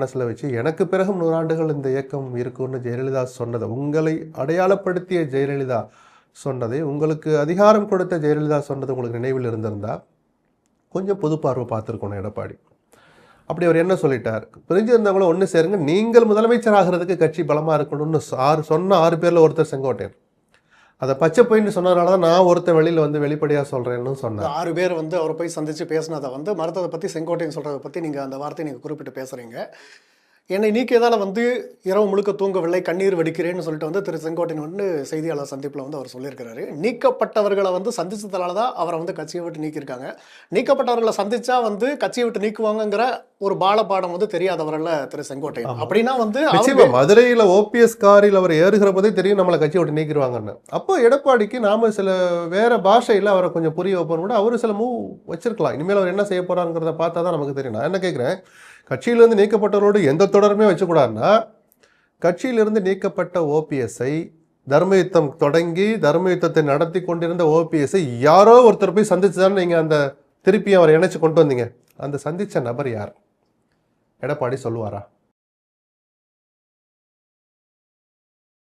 மனசில் வச்சு எனக்கு பிறகும் நூறாண்டுகள் இந்த இயக்கம் இருக்கும்னு ஜெயலலிதா சொன்னதை உங்களை அடையாளப்படுத்திய ஜெயலலிதா சொன்னதை உங்களுக்கு அதிகாரம் கொடுத்த ஜெயலலிதா சொன்னது உங்களுக்கு நினைவில் இருந்திருந்தா கொஞ்சம் பொது பார்வை பார்த்துருக்கணும் எடப்பாடி. அப்படி அவர் என்ன சொல்லிட்டார்? பிரிஞ்சிருந்தவங்களும் ஒன்று சேருங்க நீங்கள் முதலமைச்சர் ஆகிறதுக்கு கட்சி பலமாக இருக்கணும்னு ஆறு சொன்ன ஆறு பேரில் ஒருத்தர் செங்கோட்டையன். அதை பச்சை பொயின்னு சொன்னதுனால தான் நான் ஒருத்தன் வெளியில் வந்து வெளிப்படையாக சொல்கிறேன்னு சொன்னேன் ஆறு பேர் வந்து அவரை போய் சந்தித்து பேசினதை வந்து மருத்துவத்தை பற்றி செங்கோட்டையன் சொல்கிறத பற்றி நீங்கள் அந்த வார்த்தையை நீங்கள் குறிப்பிட்டு பேசுகிறீங்க என்னை நீக்கியதால் வந்து இரவு முழுக்க தூங்கவில்லை கண்ணீர் வடிக்கிறேன்னு சொல்லிட்டு வந்து திரு செங்கோட்டையன் வந்து செய்தியாளர் சந்திப்பில் வந்து அவர் சொல்லியிருக்கிறாரு. நீக்கப்பட்டவர்களை வந்து சந்திச்சதால தான் அவரை வந்து கட்சியை விட்டு நீக்கியிருக்காங்க. நீக்கப்பட்டவர்களை சந்திச்சா வந்து கட்சியை விட்டு நீக்குவாங்கங்கிற ஒரு பாலபாடம் வந்து தெரியாதவரல்ல திரு செங்கோட்டையன். அப்படின்னா வந்து மதுரையில் ஓபிஎஸ் காரில் அவர் ஏறுகிற போதே தெரியும் நம்மளை கட்சியை விட்டு நீக்கிடுவாங்கன்னு. அப்போ எடப்பாடிக்கு நாம சில வேற பாஷையில் அவரை கொஞ்சம் புரிய வைப்போம் கூட அவர் சில மூவ் வச்சிருக்கலாம். இனிமேல் அவர் என்ன செய்ய போறாங்கிறத பார்த்தா தான் நமக்கு தெரியும். நான் என்ன கேட்குறேன் கட்சியிலிருந்து நீக்கப்பட்டவரோடு எந்த தொடருமே வச்சக்கூடாதுன்னா கட்சியிலிருந்து நீக்கப்பட்ட ஓபிஎஸ்ஐ தர்மயுத்தம் தொடங்கி தர்மயுத்தத்தை நடத்தி கொண்டிருந்த ஓபிஎஸ்ஐ யாரோ ஒருத்தர் போய் சந்திச்சுதான் நீங்கள் அந்த திருப்பி அவரை இணைச்சு கொண்டு வந்தீங்க. அந்த சந்தித்த நபர் யார்? எடப்பாடி சொல்லுவாரா?